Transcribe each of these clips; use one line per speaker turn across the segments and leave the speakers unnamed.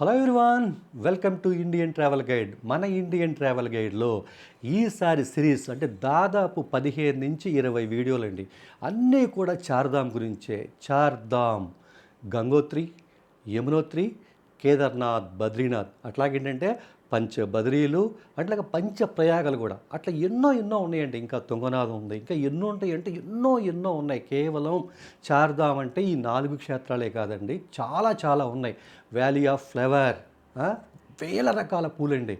Hello everyone welcome to Indian travel guide మన Indian travel గైడ్లో ఈసారి సిరీస్ అంటే దాదాపు పదిహేను నుంచి ఇరవై వీడియోలండి అన్నీ కూడా చార్ధామ్ గురించే. చార్ధామ్ గంగోత్రి యమునోత్రి కేదార్నాథ్ బద్రీనాథ్. అట్లాగేంటంటే పంచ బదిరీలు అట్లాగే పంచ ప్రయాగాలు కూడా. అట్లా ఎన్నో ఎన్నో ఉన్నాయండి. ఇంకా తుంగనాథం ఉంది. ఇంకా ఎన్నో ఉంటాయి అంటే ఎన్నో ఎన్నో ఉన్నాయి. కేవలం చార్ధామ్ అంటే ఈ నాలుగు క్షేత్రాలే కాదండి. చాలా చాలా ఉన్నాయి. వ్యాలీ ఆఫ్ ఫ్లవర్ వేల రకాల పూలండి.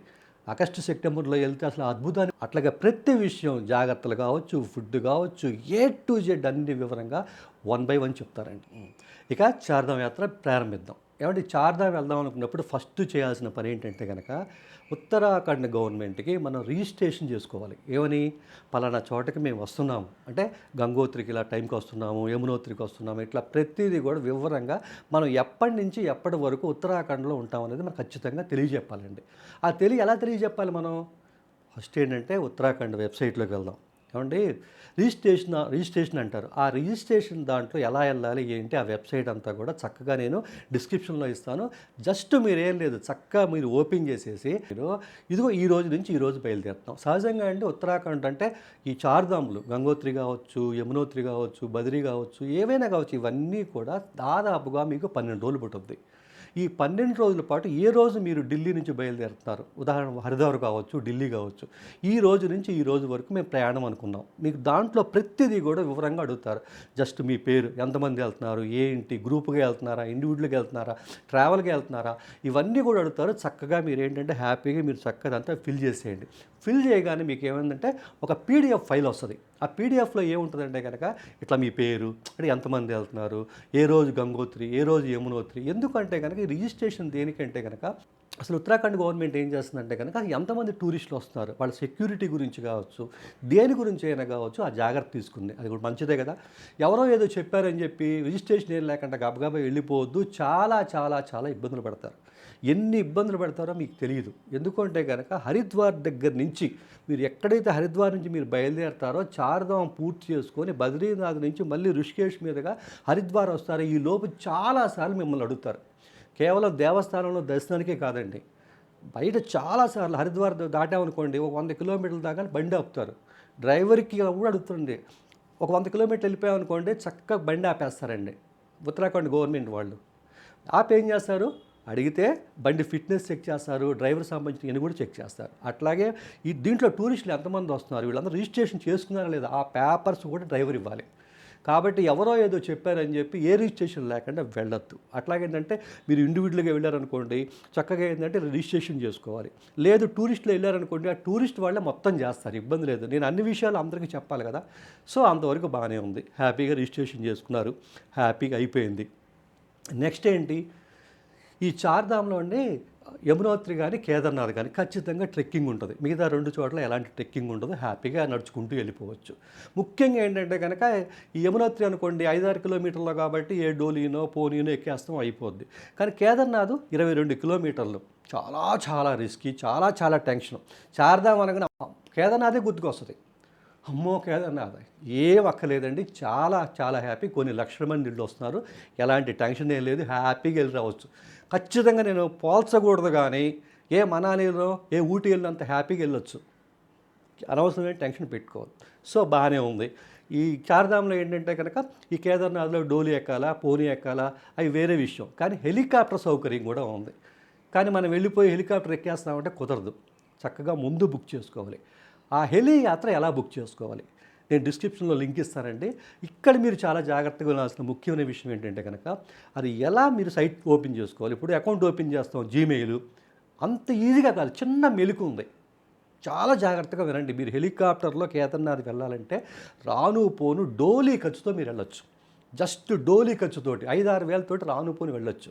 ఆగస్టు సెప్టెంబర్లో వెళ్తే అసలు అద్భుతాన్ని. అట్లాగే ప్రతి విషయం జాగ్రత్తలు కావచ్చు ఫుడ్ కావచ్చు ఏ టు జెడ్ అన్ని వివరంగా వన్ బై వన్ చెప్తారండి. ఇక చార్దాం యాత్ర ప్రారంభిద్దాం. ఏమంటే చార్ధామ్ వెళ్దాం అనుకున్నప్పుడు ఫస్ట్ చేయాల్సిన పని ఏంటంటే కనుక ఉత్తరాఖండ్ గవర్నమెంట్కి మనం రిజిస్ట్రేషన్ చేసుకోవాలి. ఏమని? పలానా చోటకి మేము వస్తున్నాము అంటే గంగోత్రికి ఇలా టైంకి వస్తున్నాము యమునోత్రికి వస్తున్నాము ఇట్లా ప్రతిదీ కూడా వివరంగా మనం ఎప్పటి నుంచి ఎప్పటి వరకు ఉత్తరాఖండ్లో ఉంటాం అనేది మనం ఖచ్చితంగా తెలియజెప్పాలండి. ఆ తెలియ ఎలా తెలియజెప్పాలి మనం? ఫస్ట్ ఏంటంటే ఉత్తరాఖండ్ వెబ్సైట్లోకి వెళ్దాం. ఏమండి? రిజిస్ట్రేషన్ రిజిస్ట్రేషన్ అంటారు. ఆ రిజిస్ట్రేషన్ దాంట్లో ఎలా వెళ్ళాలి ఏంటి? ఆ వెబ్సైట్ అంతా కూడా చక్కగా నేను డిస్క్రిప్షన్లో ఇస్తాను. జస్ట్ మీరు ఏం లేదు చక్కగా మీరు ఓపెన్ చేసేసి మీరు ఇదిగో ఈ రోజు నుంచి ఈ రోజు బయలుదేరుతాం సహజంగా అండి ఉత్తరాఖండ్ అంటే ఈ చార్ధాములు గంగోత్రి కావచ్చు యమునోత్రి కావచ్చు బద్రి కావచ్చు ఏవైనా కావచ్చు ఇవన్నీ కూడా దాదాపుగా మీకు పన్నెండు రోజులు పట్టుద్ది. ఈ పన్నెండు రోజుల పాటు ఏ రోజు మీరు ఢిల్లీ నుంచి బయలుదేరుతున్నారు? ఉదాహరణ హరిద్వార్ కావచ్చు ఢిల్లీ కావచ్చు. ఈ రోజు నుంచి ఈ రోజు వరకు మేము ప్రయాణం అనుకున్నాం. మీకు దాంట్లో ప్రతిదీ కూడా వివరంగా అడుగుతారు. జస్ట్ మీ పేరు ఎంతమంది వెళ్తున్నారు ఏంటి గ్రూప్గా వెళ్తున్నారా ఇండివిజువల్గా వెళ్తున్నారా ట్రావెల్గా వెళ్తున్నారా ఇవన్నీ కూడా అడుగుతారు. చక్కగా మీరు ఏంటంటే హ్యాపీగా మీరు చక్కగా అంతా ఫిల్ చేసేయండి. ఫిల్ చేయగానే మీకు ఏమైందంటే ఒక పీడిఎఫ్ ఫైల్ వస్తుంది. ఆ పీడిఎఫ్లో ఏముంటుందంటే కనుక ఇట్లా మీ పేరు అంటే ఎంతమంది వెళ్తున్నారు ఏ రోజు గంగోత్రి ఏ రోజు యమునోత్రి ఎందుకంటే కనుక రిజిస్ట్రేషన్ దేనికంటే కనుక అసలు ఉత్తరాఖండ్ గవర్నమెంట్ ఏం చేస్తుందంటే కనుక ఎంతమంది టూరిస్టులు వస్తున్నారు? వాళ్ళ సెక్యూరిటీ గురించి కావచ్చు దేని గురించి అయినా కావచ్చు ఆ జాగ్రత్త తీసుకుంది. అది కూడా మంచిదే కదా. ఎవరో ఏదో చెప్పారని చెప్పి రిజిస్ట్రేషన్ ఏం లేకుండా గబగబా వెళ్ళిపోవద్దు. చాలా చాలా చాలా ఇబ్బందులు పడతారు. ఎన్ని ఇబ్బందులు పెడతారో మీకు తెలియదు. ఎందుకంటే కనుక హరిద్వార్ దగ్గర నుంచి మీరు ఎక్కడైతే హరిద్వార్ నుంచి మీరు బయలుదేరతారో చార్ధాం పూర్తి చేసుకొని బద్రీనాథ్ నుంచి మళ్ళీ ఋషికేష్ మీదుగా హరిద్వార్ వస్తారో ఈ లోపు చాలాసార్లు మిమ్మల్ని అడుగుతారు. కేవలం దేవస్థానంలో దర్శనానికే కాదండి. బయట చాలాసార్లు హరిద్వార్ దాటామనుకోండి ఒక వంద కిలోమీటర్ల దాకా బండి ఆపుతారు. డ్రైవర్కి కూడా అడుగుతుంది ఒక వంద కిలోమీటర్లు వెళ్ళిపోయామనుకోండి చక్కగా బండి ఆపేస్తారండి. ఉత్తరాఖండ్ గవర్నమెంట్ వాళ్ళు. ఆపి ఏం చేస్తారు? అడిగితే బండి ఫిట్నెస్ చెక్ చేస్తారు డ్రైవర్ సంబంధించిన ఇవన్నీ కూడా చెక్ చేస్తారు. అట్లాగే ఈ దీంట్లో టూరిస్టులు ఎంతమంది వస్తున్నారు? వీళ్ళందరూ రిజిస్ట్రేషన్ చేసుకున్నారా లేదా? ఆ పేపర్స్ కూడా డ్రైవర్ ఇవ్వాలి. కాబట్టి ఎవరో ఏదో చెప్పారని చెప్పి ఏ రిజిస్ట్రేషన్ లేకుండా వెళ్ళొద్దు. అట్లాగేంటంటే మీరు ఇండివిజువల్గా వెళ్ళారనుకోండి చక్కగా ఏంటంటే రిజిస్ట్రేషన్ చేసుకోవాలి. లేదు టూరిస్టులు వెళ్ళారనుకోండి ఆ టూరిస్ట్ వాళ్ళే మొత్తం చేస్తారు ఇబ్బంది లేదు. నేను అన్ని విషయాలు అందరికీ చెప్పాలి కదా. సో అంతవరకు బాగానే ఉంది. హ్యాపీగా రిజిస్ట్రేషన్ చేసుకున్నారు. హ్యాపీగా అయిపోయింది. నెక్స్ట్ ఏంటి? ఈ చార్ధామ్లో అండి యమునోత్రి కానీ కేదార్నాథ్ కానీ ఖచ్చితంగా ట్రెక్కింగ్ ఉంటుంది. మిగతా రెండు చోట్ల ఎలాంటి ట్రెక్కింగ్ ఉండదు. హ్యాపీగా నడుచుకుంటూ వెళ్ళిపోవచ్చు. ముఖ్యంగా ఏంటంటే కనుక ఈ యమునోత్రి అనుకోండి ఐదారు కిలోమీటర్లు కాబట్టి ఏ డోలీనో పోనీనో ఎక్కేస్తాం అయిపోద్ది. కానీ కేదార్నాథ్ ఇరవై రెండు కిలోమీటర్లు. చాలా చాలా రిస్కీ చాలా చాలా టెన్షన్. చారదాం అనగానే కేదార్నాథే గుర్తుకొస్తుంది. అమ్మో కేదార్నాథ్ ఏం అక్కర్లేదండి. చాలా చాలా హ్యాపీ. కొన్ని లక్షల మంది నీళ్ళు వస్తున్నారు ఎలాంటి టెన్షన్ ఏం లేదు. హ్యాపీగా వెళ్ళి రావచ్చు. ఖచ్చితంగా నేను పోల్చకూడదు కానీ ఏ మనాలిలో ఏ ఊటీ వెళ్ళినంత హ్యాపీగా వెళ్ళొచ్చు. అనవసరమైన టెన్షన్ పెట్టుకోవాలి సో బాగానే ఉంది. ఈ చార్ధామ్లో ఏంటంటే కనుక ఈ కేదార్నాథ్లో డోలి ఎక్కాలా పోనీ ఎక్కాలా అవి వేరే విషయం. కానీ హెలికాప్టర్ సౌకర్యం కూడా ఉంది. కానీ మనం వెళ్ళిపోయి హెలికాప్టర్ ఎక్కేస్తామంటే కుదరదు. చక్కగా ముందు బుక్ చేసుకోవాలి. ఆ హెలి యాత్ర ఎలా బుక్ చేసుకోవాలి? నేను డిస్క్రిప్షన్లో లింక్ ఇస్తానండి. ఇక్కడ మీరు చాలా జాగ్రత్తగా వెళ్ళాల్సిన ముఖ్యమైన విషయం ఏంటంటే కనుక అది ఎలా మీరు సైట్ ఓపెన్ చేసుకోవాలి? ఇప్పుడు అకౌంట్ ఓపెన్ చేస్తాం జీమెయిల్ అంత ఈజీగా కాదు చిన్న మెలుకు ఉంది. చాలా జాగ్రత్తగా వినండి. మీరు హెలికాప్టర్లో కేదార్నాథ్ వెళ్ళాలంటే రాను పోను డోలీ ఖర్చుతో మీరు వెళ్ళొచ్చు. జస్ట్ డోలీ ఖర్చుతోటి ఐదు ఆరు వేలతోటి రాను పోను వెళ్ళొచ్చు.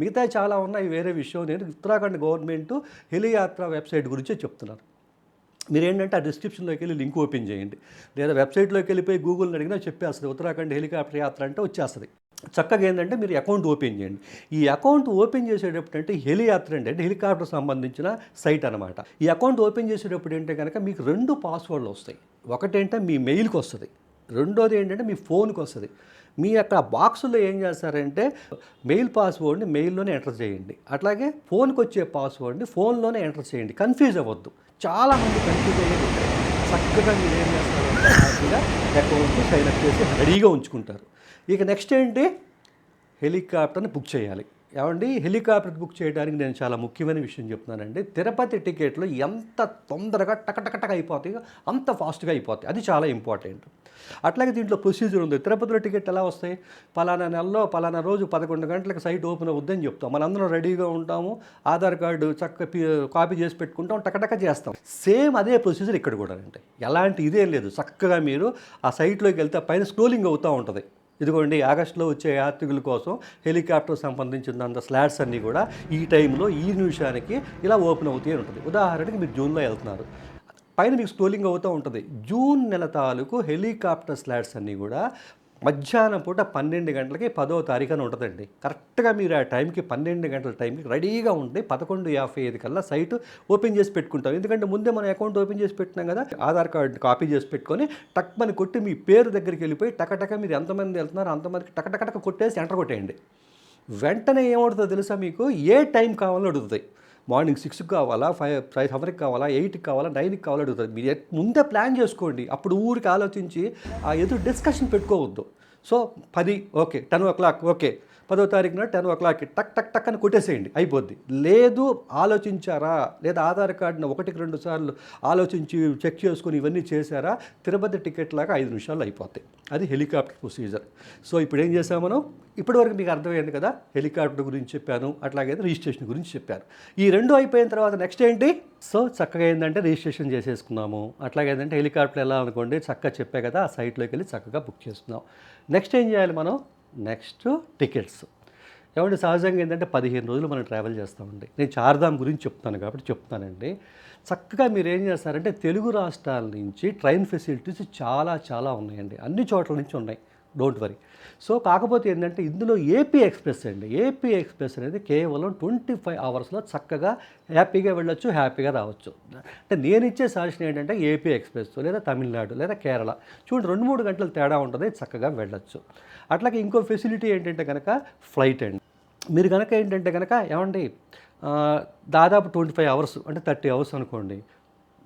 మిగతా చాలా ఉన్నాయి. వేరే విషయం నేను ఉత్తరాఖండ్ గవర్నమెంట్ హెలియాత్ర వెబ్సైట్ గురించే చెప్తున్నాను మీరు ఏంటంటే ఆ డిస్క్రిప్షన్లోకి వెళ్ళి లింక్ ఓపెన్ చేయండి. లేదా వెబ్సైట్లోకి వెళ్ళిపోయి గూగుల్ని అడిగినా చెప్పేస్తుంది. ఉత్తరాఖండ్ హెలికాప్టర్ యాత్ర అంటే వచ్చేస్తుంది. చక్కగా ఏంటంటే మీరు అకౌంట్ ఓపెన్ చేయండి. ఈ అకౌంట్ ఓపెన్ చేసేటప్పుడు అంటే హెలి యాత్ర అంటే అంటే హెలికాప్టర్ సంబంధించిన సైట్ అనమాట ఈ అకౌంట్ ఓపెన్ చేసేటప్పుడు ఏంటంటే కనుక మీకు రెండు పాస్వర్డ్లు వస్తాయి. ఒకటేంటే మీ మెయిల్కి వస్తుంది. రెండోది ఏంటంటే మీ ఫోన్కి వస్తుంది. మీ యొక్క బాక్సులో ఏం చేస్తారంటే మెయిల్ పాస్వర్డ్ని మెయిల్లోనే ఎంటర్ చేయండి. అట్లాగే ఫోన్కి వచ్చే పాస్వర్డ్ని ఫోన్లోనే ఎంటర్ చేయండి. కన్ఫ్యూజ్ అవ్వద్దు. చాలామంది కన్ఫ్యూజ్ అయ్యేది చక్కగా మీరు ఏం చేస్తారంటే హ్యాపీగా అకౌంట్ సైన్ అప్ చేసి రెడీగా ఉంచుకుంటారు. ఇక నెక్స్ట్ ఏంటి? హెలికాప్టర్ని బుక్ చేయాలి. ఏమండి? హెలికాప్టర్ బుక్ చేయడానికి నేను చాలా ముఖ్యమైన విషయం చెప్తున్నానండి. తిరుపతి టికెట్లు ఎంత తొందరగా టకటకటక అయిపోతాయి అంత ఫాస్ట్గా అయిపోతాయి. అది చాలా ఇంపార్టెంట్. అట్లాగే దీంట్లో ప్రొసీజర్ ఉంది. తిరుపతిలో టికెట్ ఎలా వస్తాయి? పలానా నెలలో పలానా రోజు పదకొండు గంటలకు సైట్ ఓపెన్ అవుద్దని చెప్తాం. మనందరం రెడీగా ఉంటాము. ఆధార్ కార్డు చక్క కాపీ చేసి పెట్టుకుంటాం. టకటక చేస్తాం. సేమ్ అదే ప్రొసీజర్ ఇక్కడ కూడా అంటే ఎలాంటి ఇదేం లేదు. చక్కగా మీరు ఆ సైట్లోకి వెళ్తే పైన స్క్రోలింగ్ అవుతూ ఉంటుంది. ఇదిగోండి ఆగస్టులో వచ్చే యాత్రికుల కోసం హెలికాప్టర్ సంబంధించినంత స్లాట్స్ అన్నీ కూడా ఈ టైంలో ఈ నిమిషానికి ఇలా ఓపెన్ అవుతూ ఉంటుంది. ఉదాహరణకి మీరు జూన్లో వెళ్తున్నారు. పైన మీకు స్క్రోలింగ్ అవుతూ ఉంటుంది. జూన్ నెల తాలూకు హెలికాప్టర్ స్లాట్స్ అన్నీ కూడా మధ్యాహ్నం పూట పన్నెండు గంటలకి పదో తారీఖున ఉంటుందండి. కరెక్ట్గా మీరు ఆ టైంకి పన్నెండు గంటల టైంకి రెడీగా ఉండి పదకొండు యాభై ఐదు కల్లా సైట్ ఓపెన్ చేసి పెట్టుకుంటాం. ఎందుకంటే ముందే మన అకౌంట్ ఓపెన్ చేసి పెట్టినాం కదా ఆధార్ కార్డు కాపీ చేసి పెట్టుకొని టక్ మని కొట్టి మీ పేరు దగ్గరికి వెళ్ళిపోయి టకటక మీరు ఎంతమంది వెళ్తున్నారో అంతమందికి టకటకటక కొట్టేసి ఎంటర్ కొట్టేయండి. వెంటనే ఏమవుతుందో తెలుసా మీకు? ఏ టైం కావాలో అడుగుతాయి. మార్నింగ్ సిక్స్కి కావాలా? ఫైవ్ ఫైవ్ సెవెన్కి కావాలా? ఎయిట్కి కావాలా? నైన్కి కావాలా? అడుగుతుంది మీరు ముందే ప్లాన్ చేసుకోండి. అప్పుడు ఊరికి ఆలోచించి ఆ ఎదురు డిస్కషన్ పెట్టుకోవద్దు. సో పది okay ten o'clock okay. పదో తారీఖున టెన్ ఓ క్లాక్కి టక్ టక్ టక్ అని కొట్టేసేయండి. అయిపోద్ది. లేదు ఆలోచించారా? లేదా ఆధార్ కార్డును ఒకటికి రెండు సార్లు ఆలోచించి చెక్ చేసుకుని ఇవన్నీ చేశారా? తిరుపతి టికెట్ లాగా ఐదు నిమిషాలు అయిపోతాయి. అది హెలికాప్టర్ ప్రొసీజర్. సో ఇప్పుడు ఏం చేసాం మనం? ఇప్పటివరకు మీకు అర్థమైంది కదా? హెలికాప్టర్ గురించి చెప్పాను అట్లాగే రిజిస్ట్రేషన్ గురించి చెప్పాను. ఈ రెండు అయిపోయిన తర్వాత నెక్స్ట్ ఏంటి? సో చక్కగా ఏంటంటే రిజిస్ట్రేషన్ చేసేసుకున్నాము. అట్లాగే ఏంటంటే హెలికాప్టర్ ఎలా అనుకోండి? చక్కగా చెప్పే కదా ఆ సైట్లోకి వెళ్ళి చక్కగా బుక్ చేసుకున్నాం. నెక్స్ట్ ఏం చేయాలి మనం? Next tickets. ఏమంటే సహజంగా ఏంటంటే పదిహేను రోజులు మనం ట్రావెల్ చేస్తామండి. నేను చార్ధామ్ గురించి చెప్తాను కాబట్టి చెప్తానండి. చక్కగా మీరు ఏం చేస్తారంటే తెలుగు రాష్ట్రాల నుంచి ట్రైన్ ఫెసిలిటీస్ చాలా చాలా ఉన్నాయండి. అన్ని చోట్ల నుంచి ఉన్నాయి. Don't worry. సో కాకపోతే ఏంటంటే ఇందులో ఏపీ ఎక్స్ప్రెస్ అండి. ఏపీ ఎక్స్ప్రెస్ అనేది కేవలం ట్వంటీ ఫైవ్ అవర్స్లో చక్కగా హ్యాపీగా వెళ్ళొచ్చు హ్యాపీగా రావచ్చు. అంటే నేను ఇచ్చే సజెషన్ ఏంటంటే ఏపీ ఎక్స్ప్రెస్ లేదా తమిళనాడు లేదా కేరళ చూడండి రెండు మూడు గంటల తేడా ఉంటుంది చక్కగా వెళ్ళొచ్చు. అట్లాగే ఇంకో ఫెసిలిటీ ఏంటంటే కనుక ఫ్లైట్ అండి. మీరు కనుక ఏంటంటే కనుక ఏమండి దాదాపు ట్వంటీ ఫైవ్ అవర్స్ అంటే థర్టీ అవర్స్ అనుకోండి.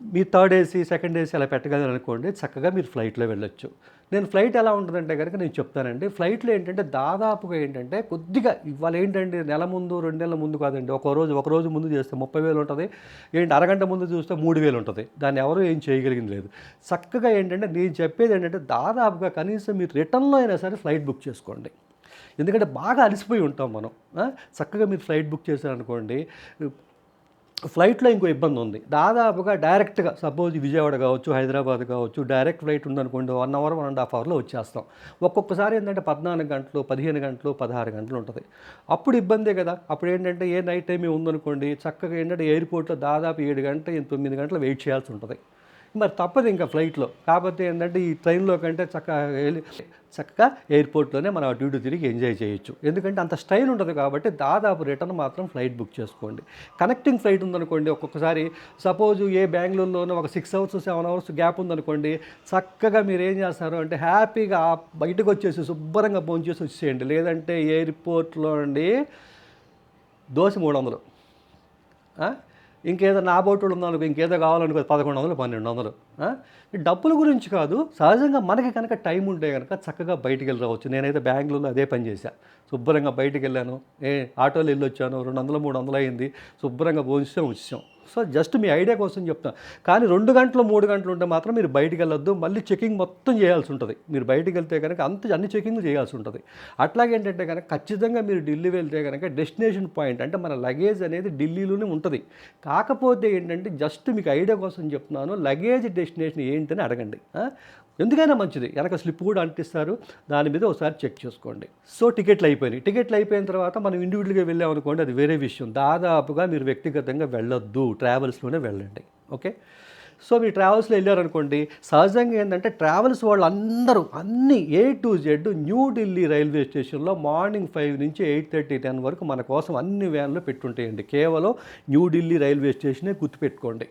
మీ థర్డ్ ఏసీ సెకండ్ ఏసీ అలా పెట్టగలరు అనుకోండి చక్కగా మీరు ఫ్లైట్లో వెళ్ళొచ్చు. నేను ఫ్లైట్ ఎలా ఉంటుందంటే కనుక నేను చెప్తానండి. ఫ్లైట్లో ఏంటంటే దాదాపుగా ఏంటంటే కొద్దిగా ఇవాళ ఏంటంటే నెల ముందు రెండు నెలల ముందు కాదండి. ఒక రోజు ఒక రోజు ముందు చేస్తే ముప్పై వేలు ఉంటుంది. ఏంటి అరగంట ముందు చూస్తే మూడు వేలు ఉంటుంది. దాన్ని ఎవరు ఏం చేయగలిగింది లేదు. చక్కగా ఏంటంటే నేను చెప్పేది ఏంటంటే దాదాపుగా కనీసం మీరు రిటర్న్లో అయినా సరే ఫ్లైట్ బుక్ చేసుకోండి. ఎందుకంటే బాగా అలసిపోయి ఉంటాం మనం. చక్కగా మీరు ఫ్లైట్ బుక్ చేశారనుకోండి ఫ్లైట్లో ఇంకో ఇబ్బంది ఉంది. దాదాపుగా డైరెక్ట్గా సపోజ్ విజయవాడ కావచ్చు హైదరాబాద్ కావచ్చు డైరెక్ట్ ఫ్లైట్ ఉందనుకోండి one hour one and half అవర్లో వచ్చేస్తాం. ఒక్కొక్కసారి ఏంటంటే పద్నాలుగు గంటలు పదిహేను గంటలు పదహారు గంటలు ఉంటుంది. అప్పుడు ఇబ్బందే కదా. అప్పుడు ఏంటంటే ఏ నైట్ టైం ఉందనుకోండి చక్కగా ఏంటంటే ఎయిర్పోర్ట్లో దాదాపు ఏడు గంటల తొమ్మిది గంటలు వెయిట్ చేయాల్సి ఉంటుంది. మరి తప్పదు ఇంకా ఫ్లైట్లో. కాకపోతే ఏంటంటే ఈ ట్రైన్లో కంటే చక్కగా వెళ్ళి చక్కగా ఎయిర్పోర్ట్లోనే మనం అటు ఇటు తిరిగి ఎంజాయ్ చేయొచ్చు. ఎందుకంటే అంత స్టైల్ ఉంటుంది కాబట్టి దాదాపు రిటర్న్ మాత్రం ఫ్లైట్ బుక్ చేసుకోండి. కనెక్టింగ్ ఫ్లైట్ ఉందనుకోండి ఒక్కొక్కసారి సపోజ్ ఏ బెంగళూరులోనూ ఒక six hours seven hours gap ఉందనుకోండి చక్కగా మీరు ఏం చేస్తారు అంటే హ్యాపీగా బయటకు వచ్చేసి శుభ్రంగా చేసి వచ్చేయండి. లేదంటే ఎయిర్పోర్ట్లో అండి దోశ మూడు వందలు. ఇంకేదో నా బోటుడు ఉందనుకో ఇంకేదో కావాలనుకో పదకొండు వందలు పన్నెండు వందలు. డబ్బుల గురించి కాదు సహజంగా మనకి కనుక టైం ఉంటే కనుక చక్కగా బయటికి వెళ్ళి రావచ్చు. నేనైతే బెంగళూరులో అదే పని చేశాను శుభ్రంగా బయటికి వెళ్ళాను. ఏ ఆటోలో వెళ్ళి వచ్చాను రెండు వందలు మూడు వందలు అయింది. శుభ్రంగా భోజనం వచ్చాం సో జస్ట్ మీ ఐడియా కోసం చెప్తాను కానీ రెండు గంటలు మూడు గంటలు ఉంటే మాత్రం మీరు బయటికి వెళ్ళొద్దు. మళ్ళీ చెకింగ్ మొత్తం చేయాల్సి ఉంటుంది. మీరు బయటికి వెళ్తే కనుక అంత అన్ని చెకింగ్లు చేయాల్సి ఉంటుంది. అట్లాగేంటంటే కనుక ఖచ్చితంగా మీరు ఢిల్లీ వెళ్తే కనుక డెస్టినేషన్ పాయింట్ అంటే మన లగేజ్ అనేది ఢిల్లీలోనే ఉంటుంది. కాకపోతే ఏంటంటే జస్ట్ మీకు ఐడియా కోసం చెప్తున్నాను లగేజ్ డెస్టినేషన్ ఏంటని అడగండి. ఎందుకైనా మంచిది. వెనక స్లిప్ కూడా అంటిస్తారు. దాని మీద ఒకసారి చెక్ చేసుకోండి. సో టికెట్లు అయిపోయినాయి. టికెట్లు అయిపోయిన తర్వాత మనం ఇండివిజువల్గా వెళ్ళాం అనుకోండి అది వేరే విషయం. దాదాపుగా మీరు వ్యక్తిగతంగా వెళ్ళొద్దు. ట్రావెల్స్లోనే వెళ్ళండి. ఓకే? సో మీ ట్రావెల్స్లో వెళ్ళారనుకోండి సహజంగా ఏంటంటే ట్రావెల్స్ వాళ్ళు అందరూ అన్ని A to Z New Delhi railway స్టేషన్లో మార్నింగ్ ఫైవ్ నుంచి ఎయిట్ థర్టీ టెన్ వరకు మన కోసం అన్ని వ్యాన్లు పెట్టుంటాయండి. కేవలం న్యూఢిల్లీ రైల్వే స్టేషనే గుర్తుపెట్టుకోండి.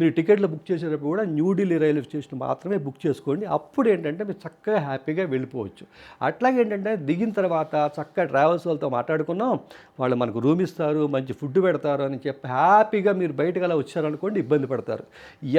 మీరు టికెట్లు బుక్ చేసేటప్పుడు కూడా న్యూఢిల్లీ రైల్వే స్టేషన్ మాత్రమే బుక్ చేసుకోండి. అప్పుడు ఏంటంటే మీరు చక్కగా హ్యాపీగా వెళ్ళిపోవచ్చు. అట్లాగే ఏంటంటే దిగిన తర్వాత చక్కగా ట్రావెల్స్ వాళ్ళతో మాట్లాడుకున్నాం. వాళ్ళు మనకు రూమ్ ఇస్తారు మంచి ఫుడ్ పెడతారు అని చెప్పి హ్యాపీగా మీరు బయటకు అలా వచ్చారనుకోండి ఇబ్బంది పడతారు.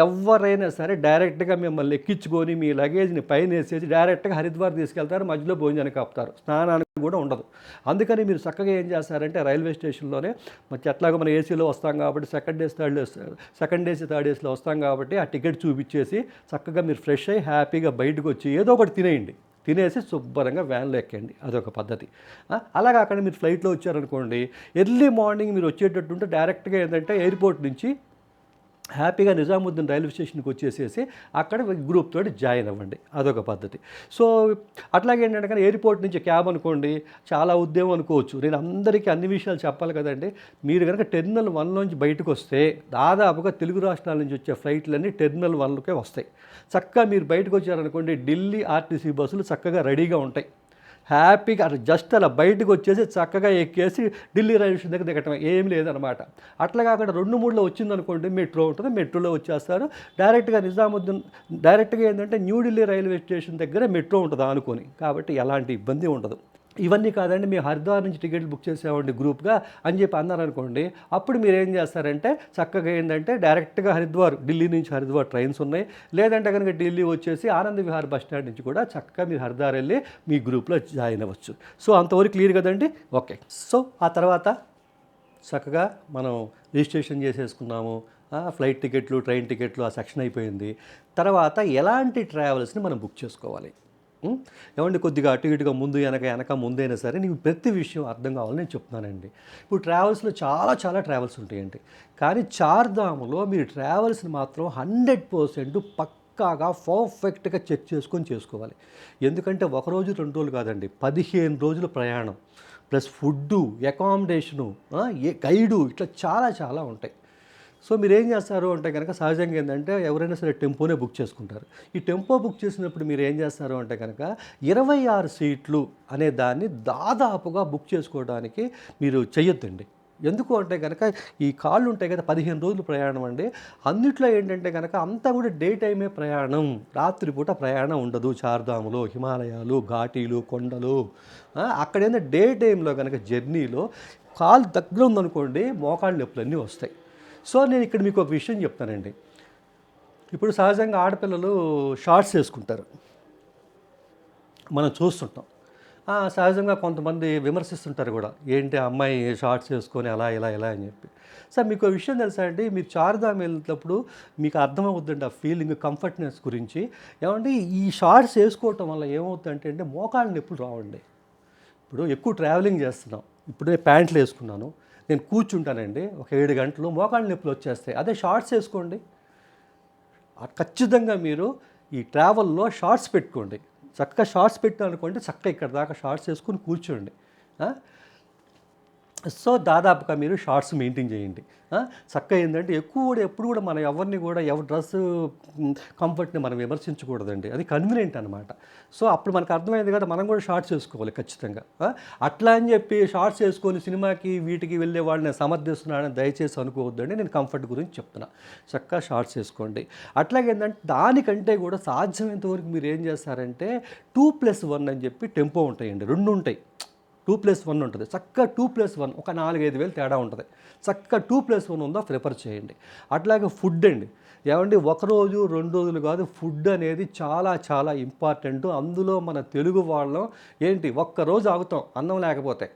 ఎవరైనా సరే డైరెక్ట్గా మిమ్మల్ని ఎక్కించుకొని మీ లగేజ్ని పైన వేసేసి డైరెక్ట్గా హరిద్వార్ తీసుకెళ్తారు. మధ్యలో భోజనానికి ఆపుతారు. స్నానానికి కూడా ఉండదు. అందుకని మీరు చక్కగా ఏం చేస్తారంటే రైల్వే స్టేషన్లోనే మరి ఎట్లాగో మనం ఏసీలో వస్తాం కాబట్టి second days third days second days third డేస్లో వస్తాం కాబట్టి ఆ టికెట్ చూపించేసి చక్కగా మీరు ఫ్రెష్ అయ్యి హ్యాపీగా బయటకు వచ్చి ఏదో ఒకటి తినేయండి. తినేసి శుభ్రంగా వ్యాన్లో ఎక్కండి. అదొక పద్ధతి. ఆ, అలా కాకుండా మీరు ఫ్లైట్లో వచ్చారనుకోండి ఎర్లీ మార్నింగ్ మీరు వచ్చేటట్టు ఉంటే డైరెక్ట్గా ఏంటంటే ఎయిర్పోర్ట్ నుంచి హ్యాపీగా నిజాముద్దీన్ రైల్వే స్టేషన్కి వచ్చేసేసి అక్కడ గ్రూప్ తోటి జాయిన్ అవ్వండి. అదొక పద్ధతి. సో అట్లాగే ఏంటంటే ఎయిర్పోర్ట్ నుంచి క్యాబ్ అనుకోండి చాలా ఉద్యమం అనుకోవచ్చు. నేను అందరికీ అన్ని విషయాలు చెప్పాలి కదండి. మీరు కనుక టెర్మినల్ వన్లోంచి బయటకు వస్తే దాదాపుగా తెలుగు రాష్ట్రాల నుంచి వచ్చే ఫ్లైట్లన్నీ టెర్మినల్ వన్లకే వస్తాయి. చక్కగా మీరు బయటకు వచ్చారనుకోండి ఢిల్లీ ఆర్టీసీ బస్సులు చక్కగా రెడీగా ఉంటాయి. హ్యాపీగా అటు జస్ట్ అలా బయటకు వచ్చేసి చక్కగా ఎక్కేసి ఢిల్లీ రైల్వే స్టేషన్ దగ్గర దిగటం ఏం లేదనమాట అట్లా కాకుండా రెండు మూడులో వచ్చిందనుకోండి మెట్రో ఉంటుంది. మెట్రోలో వచ్చేస్తారు. డైరెక్ట్గా నిజాముద్దీన్ డైరెక్ట్గా ఏంటంటే న్యూఢిల్లీ రైల్వే స్టేషన్ దగ్గర మెట్రో ఉంటుంది అనుకొని. కాబట్టి ఎలాంటి ఇబ్బంది ఉండదు. ఇవన్నీ కాదండి మేము హరిద్వార్ నుంచి టికెట్లు బుక్ చేసామండి గ్రూప్గా అని చెప్పి అన్నారనుకోండి అప్పుడు మీరు ఏం చేస్తారంటే చక్కగా ఏంటంటే డైరెక్ట్గా హరిద్వార్ ఢిల్లీ నుంచి హరిద్వార్ ట్రైన్స్ ఉన్నాయి. లేదంటే కనుక ఢిల్లీ వచ్చేసి ఆనంద్ విహార్ బస్ స్టాండ్ నుంచి కూడా చక్కగా మీరు హరిద్వార్ వెళ్ళి మీ గ్రూప్లో జాయిన్ అవ్వచ్చు. సో అంతవరకు క్లియర్ కదండి? ఓకే. సో ఆ తర్వాత చక్కగా మనం రిజిస్ట్రేషన్ చేసేసుకున్నాము. ఫ్లైట్ టికెట్లు ట్రైన్ టికెట్లు ఆ సెక్షన్ అయిపోయింది. తర్వాత ఎలాంటి ట్రావెల్స్ని మనం బుక్ చేసుకోవాలి? ఏమండి కొద్దిగా అటు ఇటుగా ముందు వెనక వెనక ముందైనా సరే నీకు ప్రతి విషయం అర్థం కావాలని నేను చెప్తున్నానండి. ఇప్పుడు ట్రావెల్స్లో చాలా చాలా ట్రావెల్స్ ఉంటాయండి. కానీ చార్ధాములో మీరు ట్రావెల్స్ని మాత్రం హండ్రెడ్ పర్సెంట్ పక్కాగా పర్ఫెక్ట్గా చెక్ చేసుకొని చేసుకోవాలి. ఎందుకంటే ఒక రోజు రెండు రోజులు కాదండి పదిహేను రోజుల ప్రయాణం. ప్లస్ ఫుడ్డు అకామిడేషను గైడు ఇట్లా చాలా చాలా ఉంటాయి. సో మీరు ఏం చేస్తారు అంటే కనుక సహజంగా ఏంటంటే ఎవరైనా సరే టెంపోనే బుక్ చేసుకుంటారు. ఈ టెంపో బుక్ చేసినప్పుడు మీరు ఏం చేస్తారు అంటే కనుక ఇరవై ఆరు సీట్లు అనే దాన్ని దాదాపుగా బుక్ చేసుకోవడానికి మీరు చెయ్యొద్దండి. ఎందుకు అంటే కనుక ఈ కాళ్ళు ఉంటాయి కదా పదిహేను రోజులు ప్రయాణం అండి. అన్నిట్లో ఏంటంటే కనుక అంతా కూడా డే టైమే ప్రయాణం. రాత్రిపూట ప్రయాణం ఉండదు. చార్ధాములు హిమాలయాలు ఘాటీలు కొండలు. అక్కడ ఏంటంటే డే టైంలో కనుక జర్నీలో కాలు దగ్గర ఉందనుకోండి మోకాళ్ళ నొప్పులన్నీ వస్తాయి. సో నేను ఇక్కడ మీకు ఒక విషయం చెప్తానండి. ఇప్పుడు సహజంగా ఆడపిల్లలు షార్ట్స్ వేసుకుంటారు. మనం చూస్తుంటాం. సహజంగా కొంతమంది విమర్శిస్తుంటారు కూడా. ఏంటి ఆ అమ్మాయి షార్ట్స్ వేసుకొని అలా ఇలా ఇలా అని చెప్పి. సార్ మీకు ఒక విషయం తెలుసా అండి? మీరు చారుదాం వెళ్ళినప్పుడు మీకు అర్థమవుతుందండి ఆ ఫీలింగ్ కంఫర్ట్నెస్ గురించి. ఏమంటే ఈ షార్ట్స్ వేసుకోవటం వల్ల ఏమవుతుందంటే అంటే మోకాళ్ళ నొప్పులు రావండి. ఇప్పుడు ఎక్కువ ట్రావెలింగ్ చేస్తున్నాం. ఇప్పుడు నేను ప్యాంట్లు వేసుకున్నాను. నేను కూర్చుంటానండి. ఒక ఏడు గంటలు మోకాళ్ళ నొప్పులు వచ్చేస్తాయి. అదే షార్ట్స్ వేసుకోండి. ఖచ్చితంగా మీరు ఈ ట్రావెల్లో షార్ట్స్ పెట్టుకోండి. చక్కగా షార్ట్స్ పెట్టాలనుకోండి చక్కగా ఇక్కడ దాకా షార్ట్స్ వేసుకొని కూర్చోండి. సో దాదాపుగా మీరు షార్ట్స్ మెయింటైన్ చేయండి. చక్కగా ఏంటంటే ఎక్కువ కూడా ఎప్పుడు కూడా మనం ఎవరిని కూడా ఎవరి డ్రెస్ కంఫర్ట్ని మనం విమర్శించకూడదండి. అది కన్వీనియంట్ అనమాట సో అప్పుడు మనకు అర్థమైంది కదా మనం కూడా షార్ట్స్ వేసుకోవాలి ఖచ్చితంగా. అట్లా అని చెప్పి షార్ట్స్ వేసుకొని సినిమాకి వీటికి వెళ్ళే వాళ్ళని సమర్థిస్తున్నాడని దయచేసి అనుకోవద్దండి. నేను కంఫర్ట్ గురించి చెప్తున్నా. చక్కగా షార్ట్స్ వేసుకోండి. అట్లాగే ఏంటంటే దానికంటే కూడా సాధ్యమైనంత వరకు మీరు ఏం చేస్తారంటే టూ ప్లస్ వన్ అని చెప్పి టెంపో ఉంటాయండి. రెండు ఉంటాయి. టూ ప్లస్ వన్ ఉంటుంది. చక్కగా టూ ప్లస్ వన్ ఒక నాలుగైదు వేలు తేడా ఉంటుంది. చక్కగా టూ ప్లస్ వన్ ఉందో ప్రిఫర్ చేయండి. అట్లాగే ఫుడ్ అండి. ఏమండి ఒకరోజు రెండు రోజులు కాదు ఫుడ్ అనేది చాలా చాలా ఇంపార్టెంట్. అందులో మన తెలుగు వాళ్ళం ఏంటి ఒక్క రోజు ఆగుతాం అన్నం లేకపోతే.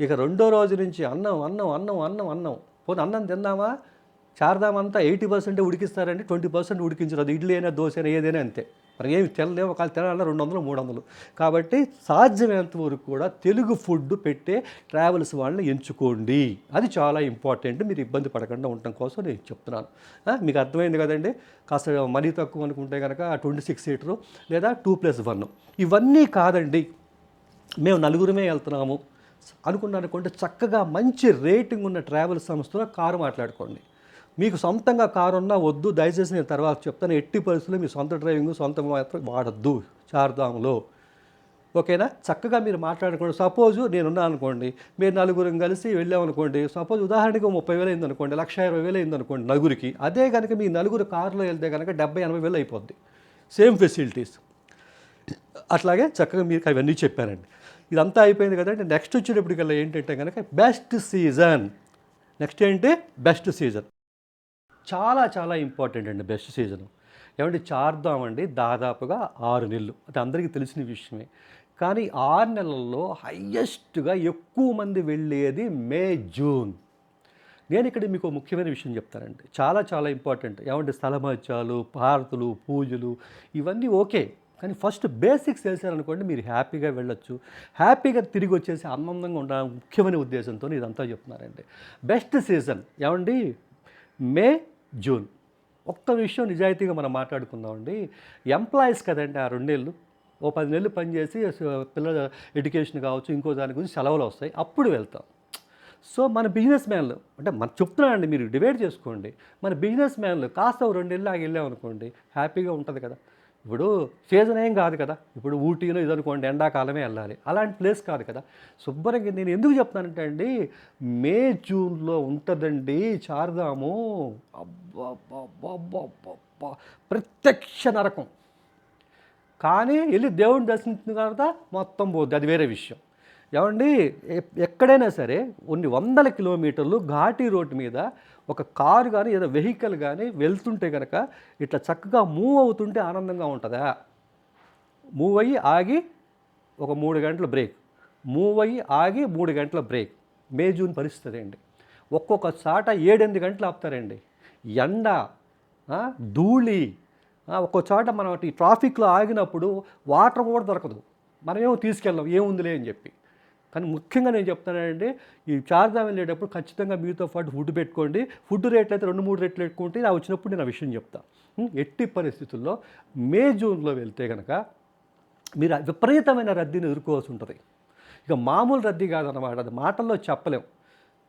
ఇక రెండో రోజు నుంచి అన్నం అన్నం అన్నం అన్నం అన్నం. పోనీ అన్నం తిందామా చారదామంతా ఎయిటీ పర్సెంట్ ఉడికిస్తారండి ట్వంటీ పర్సెంట్ ఉడికించరు. అది ఇడ్లీ అయినా దోశ అయినా ఏదైనా అంతే. మరి ఏమి తెల్లలేవు ఒకవేళ తినాలన్నా రెండు వందలు మూడు వందలు కాబట్టి సాధ్యమైనంత వరకు కూడా తెలుగు ఫుడ్ పెట్టే ట్రావెల్స్ వాళ్ళని ఎంచుకోండి. అది చాలా ఇంపార్టెంట్. మీరు ఇబ్బంది పడకుండా ఉండటం కోసం నేను చెప్తున్నాను. మీకు అర్థమైంది కదండి? కాస్త మరీ తక్కువ అనుకుంటే కనుక ట్వంటీ సిక్స్ సీటరు లేదా టూ ప్లస్ వన్. ఇవన్నీ కాదండి. మేము నలుగురమే వెళ్తున్నాము. అనుకున్నారనుకుంటే చక్కగా మంచి రేటింగ్ ఉన్న ట్రావెల్ సంస్థలో కారు మాట్లాడుకోండి. మీకు సొంతంగా కారు ఉన్నా వద్దు దయచేసి నేను తర్వాత చెప్తాను. ఎట్టి పరిస్థితుల్లో మీ సొంత డ్రైవింగ్ సొంత మాత్రం వాడద్దు చార్ధాములో. ఓకేనా? చక్కగా మీరు మాట్లాడుకోండి. సపోజ్ నేనున్నా అనుకోండి మీరు నలుగురం కలిసి వెళ్ళామనుకోండి సపోజ్ ఉదాహరణకి ముప్పై వేలు అయింది అనుకోండి లక్ష ఇరవై వేలు అయిందనుకోండి నలుగురికి అదే కనుక మీ నలుగురు కారులో వెళ్తే కనుక డెబ్బై ఎనభై వేలు అయిపోద్ది. Same facilities. అట్లాగే చక్కగా మీకు అవన్నీ చెప్పానండి ఇదంతా అయిపోయింది కదండి. నెక్స్ట్ వచ్చేటప్పటికల్లా ఏంటంటే కనుక బెస్ట్ సీజన్. నెక్స్ట్ ఏంటి? Best season. చాలా చాలా ఇంపార్టెంట్ అండి బెస్ట్ సీజన్ ఏమంటే చార్దాం అండి దాదాపుగా ఆరు నెలలు. అది అందరికీ తెలిసిన విషయమే. కానీ ఆరు నెలల్లో హయ్యెస్ట్గా ఎక్కువ మంది వెళ్ళేది మే జూన్. నేను ఇక్కడ మీకు ముఖ్యమైన విషయం చెప్తానండి. చాలా చాలా ఇంపార్టెంట్ ఏమంటే స్థలమత్యాలు భారతులు పూజలు ఇవన్నీ ఓకే. కానీ ఫస్ట్ బేసిక్స్ తెలిసారనుకోండి మీరు హ్యాపీగా వెళ్ళొచ్చు. హ్యాపీగా తిరిగి వచ్చేసి ఆనందంగా ఉండాలని ముఖ్యమైన ఉద్దేశంతో ఇదంతా చెప్తున్నారండి. బెస్ట్ సీజన్ ఏమండి? May June. ఒక్క విషయం నిజాయితీగా మనం మాట్లాడుకుందామండి. ఎంప్లాయీస్ కదండి ఆ రెండేళ్ళు ఓ పది నెలలు పనిచేసి పిల్లల ఎడ్యుకేషన్ కావచ్చు ఇంకో దాని గురించి సెలవులు వస్తాయి. అప్పుడు వెళ్తాం. సో మన బిజినెస్ మ్యాన్లు అంటే మనం చెప్తున్నానండి మీరు డివైడ్ చేసుకోండి. మన బిజినెస్ మ్యాన్లు కాస్త రెండేళ్ళు ఆగి వెళ్ళామనుకోండి హ్యాపీగా ఉంటుంది కదా. ఇప్పుడు సీజన్ ఏం కాదు కదా. ఇప్పుడు ఊటీలో ఇది అనుకోండి ఎండాకాలమే వెళ్ళాలి. అలాంటి ప్లేస్ కాదు కదా. శుభ్రంగా నేను ఎందుకు చెప్తానంటే అండి మే జూన్లో ఉంటుందండి చారుదాము అబ్బా ప్రత్యక్ష నరకం. కానీ వెళ్ళి దేవుడిని దర్శించిన తర్వాత మొత్తం పోద్ది. అది వేరే విషయం. ఏమండి ఎక్కడైనా సరే కొన్ని వందల కిలోమీటర్లు ఘాటీ రోడ్డు మీద ఒక కారు కానీ ఏదో వెహికల్ కానీ వెళ్తుంటే కనుక ఇట్లా చక్కగా మూవ్ అవుతుంటే ఆనందంగా ఉంటుందా? మూవ్ అయ్యి ఆగి ఒక మూడు గంటల బ్రేక్. మూవ్ అయ్యి ఆగి మూడు గంటల బ్రేక్. మే జూన్ పరిస్థితి అండి ఒక్కొక్క చాట ఏడెనిమిది గంటలు ఆపుతారండి. ఎండ ధూళి ఒక్కో చోట మనం ఈ ట్రాఫిక్లో ఆగినప్పుడు వాటర్ కూడా దొరకదు. మనమేమో తీసుకెళ్ళాం ఏముందిలే అని చెప్పి. కానీ ముఖ్యంగా నేను చెప్తానంటే ఈ చార్ధాం వెళ్ళేటప్పుడు ఖచ్చితంగా మీతో పాటు ఫుడ్ పెట్టుకోండి. ఫుడ్ రేట్లు అయితే రెండు మూడు రేట్లు పెట్టుకుంటే నా వచ్చినప్పుడు నేను ఆ విషయం చెప్తాను ఎట్టి పరిస్థితుల్లో మే జూన్లో వెళ్తే కనుక మీరు విపరీతమైన రద్దీని ఎదుర్కోవాల్సి ఉంటుంది. ఇక మామూలు రద్దీ కాదన్నమాట అది మాటల్లో చెప్పలేం.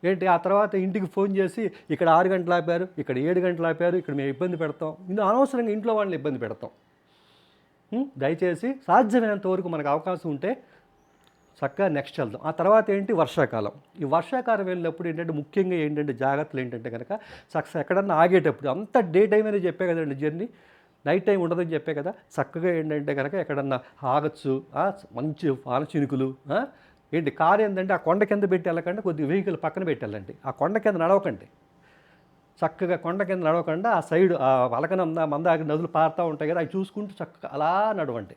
ఏంటి ఆ తర్వాత ఇంటికి ఫోన్ చేసి ఇక్కడ ఆరు గంటలు ఆపారు ఇక్కడ ఏడు గంటలు ఆపారు ఇక్కడ మేము ఇబ్బంది పెడతాం. ఇందులో అనవసరంగా ఇంట్లో వాళ్ళని ఇబ్బంది పెడతాం. దయచేసి సాధ్యమైనంత వరకు మనకు అవకాశం ఉంటే చక్కగా నెక్స్ట్ వెళ్దాం. ఆ తర్వాత ఏంటి? వర్షాకాలం. ఈ వర్షాకాలం వెళ్ళినప్పుడు ఏంటంటే ముఖ్యంగా ఏంటంటే జాగ్రత్తలు ఏంటంటే కనుక చక్కగా ఎక్కడన్నా ఆగేటప్పుడు అంత డే టైం అనేది చెప్పే కదండి జర్నీ. నైట్ టైం ఉండదని చెప్పే కదా. చక్కగా ఏంటంటే కనుక ఎక్కడన్నా ఆగచ్చు మంచి పాలచినుకులు ఏంటి? కారు ఏంటంటే ఆ కొండ కింద పెట్టి వెళ్ళకండి కొద్ది వెహికల్ పక్కన పెట్టి వెళ్ళండి ఆ కొండ కింద నడవకండి. చక్కగా కొండ కింద నడవకుండా ఆ సైడ్ ఆ వలకనంద మందాకి నదులు పారుతూ ఉంటాయి కదా అవి చూసుకుంటూ చక్కగా అలా నడవండి.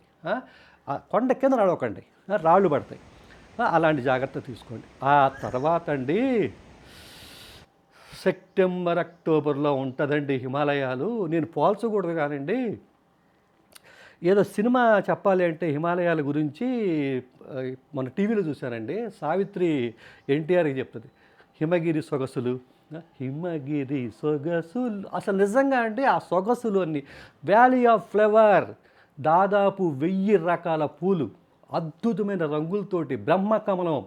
కొండ కింద నడవకండి. రాళ్ళు పడతాయి. అలాంటి జాగ్రత్త తీసుకోండి. ఆ తర్వాత అండి సెప్టెంబర్ అక్టోబర్లో ఉంటుందండి హిమాలయాలు. నేను పోల్చకూడదు కానండి. ఏదో సినిమా చెప్పాలి అంటే హిమాలయాల గురించి మన టీవీలో చూశానండి. సావిత్రి ఎన్టీఆర్కి చెప్తుంది. హిమగిరి సొగసులు. హిమగిరి సొగసులు. అసలు నిజంగా అండి ఆ సొగసులు అన్ని. Valley of flower. దాదాపు వెయ్యి రకాల పూలు అద్భుతమైన రంగులతోటి బ్రహ్మకమలం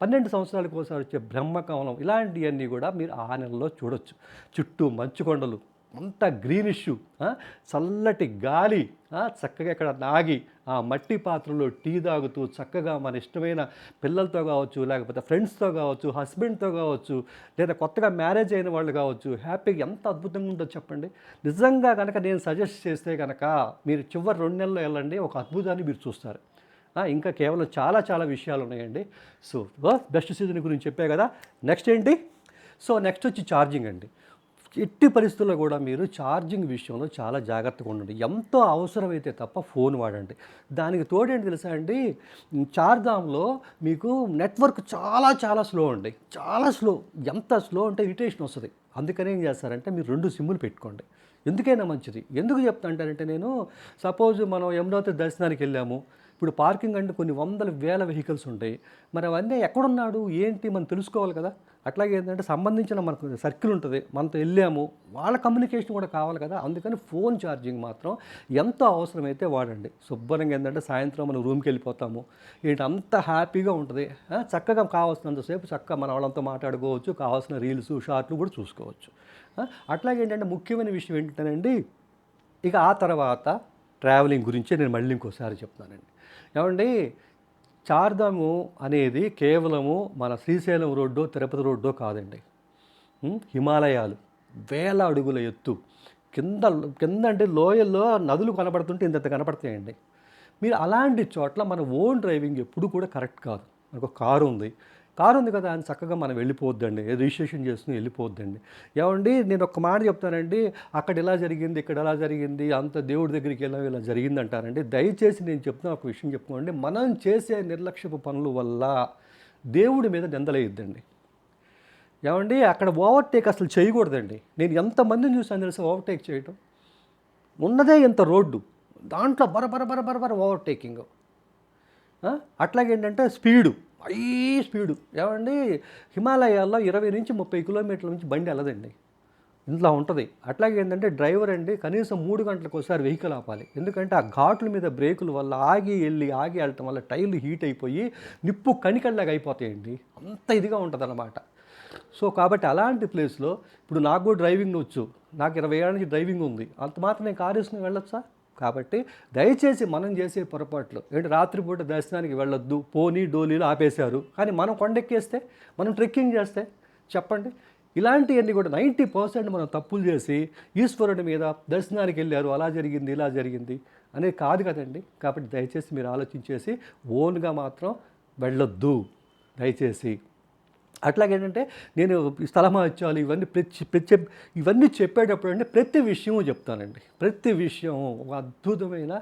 పన్నెండు సంవత్సరాలకు ఒకసారి వచ్చే బ్రహ్మకమలం ఇలాంటివన్నీ కూడా మీరు ఆ నెలలో చూడొచ్చు. చుట్టూ మంచుకొండలు అంత గ్రీనిష్ చల్లటి గాలి చక్కగా ఇక్కడ నాగి ఆ మట్టి పాత్రలో టీ తాగుతూ చక్కగా మన ఇష్టమైన పిల్లలతో కావచ్చు లేకపోతే ఫ్రెండ్స్తో కావచ్చు హస్బెండ్తో కావచ్చు లేదా కొత్తగా మ్యారేజ్ అయిన వాళ్ళు కావచ్చు హ్యాపీగా ఎంత అద్భుతంగా ఉందో చెప్పండి. నిజంగా కనుక నేను సజెస్ట్ చేస్తే కనుక మీరు చివరి రెండు నెలల్లో వెళ్ళండి ఒక అద్భుతాన్ని మీరు చూస్తారు. ఇంకా కేవలం చాలా చాలా విషయాలు ఉన్నాయండి. సో బెస్ట్ సీజన్ గురించి చెప్పే కదా. నెక్స్ట్ ఏంటి? సో నెక్స్ట్ వచ్చి ఛార్జింగ్ అండి. ఎట్టి పరిస్థితుల్లో కూడా మీరు ఛార్జింగ్ విషయంలో చాలా జాగ్రత్తగా ఉండండి. ఎంతో అవసరమైతే తప్ప ఫోన్ వాడండి. దానికి తోడేంటి తెలుసా అండి? చార్జామ్లో మీకు నెట్వర్క్ చాలా చాలా స్లో అండి. చాలా స్లో. ఎంత స్లో అంటే ఇరిటేషన్ వస్తుంది. అందుకని ఏం చేస్తారంటే మీరు రెండు సిమ్ములు పెట్టుకోండి. ఎందుకైనా మంచిది. ఎందుకు చెప్తా అంటారంటే నేను సపోజ్ మనం యమునోత్రి దర్శనానికి వెళ్ళాము. ఇప్పుడు పార్కింగ్ అంటే కొన్ని వందల వేల వెహికల్స్ ఉంటాయి. మరి అవన్నీ ఎక్కడున్నాడు? ఏంటి? మనం తెలుసుకోవాలి కదా. అట్లాగే ఏంటంటే సంబంధించిన మనకు సర్కిల్ ఉంటుంది. మనతో వెళ్ళాము. వాళ్ళ కమ్యూనికేషన్ కూడా కావాలి కదా. అందుకని ఫోన్ ఛార్జింగ్ మాత్రం ఎంతో అవసరమైతే వాడండి. శుభ్రంగా ఏంటంటే సాయంత్రం మనం రూమ్కి వెళ్ళిపోతాము. ఏంటి? అంత హ్యాపీగా ఉంటుంది. చక్కగా కావాల్సినంతసేపు చక్కగా మన వాళ్ళంతా మాట్లాడుకోవచ్చు. కావాల్సిన రీల్స్ షార్ట్లు కూడా చూసుకోవచ్చు. అట్లాగే ఏంటంటే ముఖ్యమైన విషయం ఏంటంటేనండి ఇక ఆ తర్వాత ట్రావెలింగ్ గురించే నేను మళ్ళీ ఇంకోసారి చెప్తానండి ఏమండి? చార్ధాము అనేది కేవలము మన శ్రీశైలం రోడ్డో తిరుపతి రోడ్డో కాదండి. హిమాలయాలు వేల అడుగుల ఎత్తు. కింద కింద అంటే లోయల్లో నదులు కనపడుతుంటే ఇంత కనపడతాయండి. మీరు అలాంటి చోట్ల మన ఓన్ డ్రైవింగ్ ఎప్పుడు కూడా కరెక్ట్ కాదు. మనకు ఒక కారు ఉంది. కారు ఉంది కదా అని చక్కగా మనం వెళ్ళిపోవద్దండి. రిజిస్ట్రేషన్ చేసుకుని వెళ్ళిపోవద్దండి. ఏమండి నేను ఒక మాట చెప్తానండి. అక్కడ ఇలా జరిగింది ఇక్కడ ఎలా జరిగింది అంత దేవుడి దగ్గరికి ఎలా ఇలా జరిగింది అంటారండి దయచేసి నేను చెప్తున్నా ఒక విషయం చెప్పుకోండి. మనం చేసే నిర్లక్ష్యపు పనుల వల్ల దేవుడి మీద నిందలేయొద్దండి ఏమండి అక్కడ ఓవర్టేక్ అసలు చేయకూడదండి. నేను ఎంతమందిని చూసాను తెలుసు ఓవర్టేక్ చేయటం? ఉన్నదే ఇంత రోడ్డు. దాంట్లో బర బర బర బర బర ఓవర్టేకింగ్. అట్లాగేంటంటే స్పీడు. High speed. ఏమండి? హిమాలయాల్లో ఇరవై నుంచి ముప్పై కిలోమీటర్ల నుంచి బండి వెళ్ళదండి. ఇంట్లో ఉంటుంది. అట్లాగే ఏంటంటే డ్రైవర్ అండి కనీసం మూడు గంటలకు ఒకసారి వెహికల్ ఆపాలి. ఎందుకంటే ఆ ఘాట్ల మీద బ్రేకుల వల్ల ఆగి వెళ్ళి ఆగి వెళ్ళటం వల్ల టైర్లు హీట్ అయిపోయి నిప్పు కణికల్లాగా అయిపోతాయండి. అంత ఇదిగా ఉంటుంది సో కాబట్టి అలాంటి ప్లేస్లో ఇప్పుడు నాకు కూడా డ్రైవింగ్ వచ్చు. నాకు ఇరవై ఏళ్ళ నుంచి డ్రైవింగ్ ఉంది. అంత మాత్రం నేను కారు వేసుకుని వెళ్ళొచ్చా? కాబట్టి దయచేసి మనం చేసే పొరపాట్లు. ఏంటి? రాత్రిపూట దర్శనానికి వెళ్ళొద్దు పోనీ డోలీలు ఆపేశారు. కానీ మనం కొండెక్కేస్తే మనం ట్రెక్కింగ్ చేస్తే చెప్పండి? ఇలాంటివన్నీ కూడా నైంటీ పర్సెంట్ మనం తప్పులు చేసి ఈశ్వరుడి మీద దర్శనానికి వెళ్ళారు అలా జరిగింది ఇలా జరిగింది అనేది కాదు కదండి. కాబట్టి దయచేసి మీరు ఆలోచించేసి ఓన్గా మాత్రం వెళ్ళొద్దు. దయచేసి. అట్లాగేంటంటే నేను ఈ ఇవన్నీ ప్రతి ప్రతి ఇవన్నీ చెప్పేటప్పుడు అంటే ప్రతి విషయం చెప్తానండి. ప్రతి విషయం ఒక అద్భుతమైన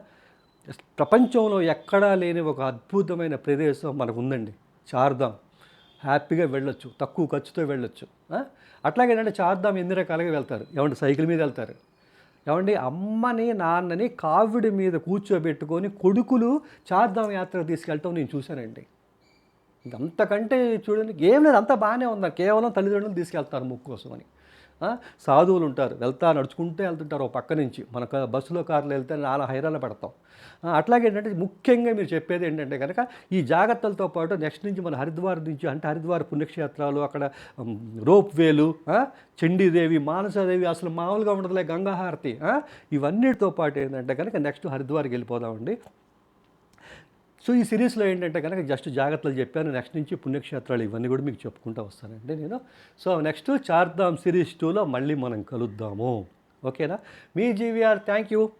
ప్రపంచంలో ఎక్కడా లేని ఒక అద్భుతమైన ప్రదేశం మనకు ఉందండి చార్ధాం హ్యాపీగా వెళ్ళొచ్చు తక్కువ ఖర్చుతో వెళ్ళొచ్చు. అట్లాగేంటంటే చార్ధాం ఎన్ని రకాలుగా వెళ్తారు? ఏమంటే సైకిల్ మీద వెళ్తారు? ఏమండి అమ్మని నాన్నని కావిడి మీద కూర్చోబెట్టుకొని కొడుకులు చార్ధాం యాత్రకు తీసుకెళ్ళటం నేను చూశానండి. అంతకంటే చూడండి ఏం లేదు. అంతా బాగానే ఉంది. కేవలం తల్లిదండ్రులు తీసుకెళ్తారు ముక్కు కోసం అని. సాధువులు ఉంటారు. వెళ్తా నడుచుకుంటే వెళ్తుంటారు ఒక పక్క నుంచి. మన బస్సులో కార్లో వెళ్తే నానా హైరాణ పెడతాం. అట్లాగే ఏంటంటే ముఖ్యంగా మీరు చెప్పేది ఏంటంటే కనుక ఈ జాగ్రత్తలతో పాటు నెక్స్ట్ నుంచి మన హరిద్వార్ నుంచి అంటే హరిద్వార్ పుణ్యక్షేత్రాలు అక్కడ రోప్ వేలు చండీదేవి మానసదేవి అసలు మామూలుగా ఉండదులే గంగాహారతి ఇవన్నిటితో పాటు ఏంటంటే కనుక నెక్స్ట్ హరిద్వార్కి వెళ్ళిపోదామండి. సో ఈ సిరీస్లో ఏంటంటే కనుక జస్ట్ జాగ్రత్తలు చెప్పాను. నెక్స్ట్ నుంచి పుణ్యక్షేత్రాలు ఇవన్నీ కూడా మీకు చెప్పుకుంటూ వస్తానండి నేను. సో నెక్స్ట్ చార్ధామ్ సిరీస్ టూలో మళ్ళీ మనం కలుద్దాము. ఓకేనా? మీ జీవీఆర్ థ్యాంక్ యూ.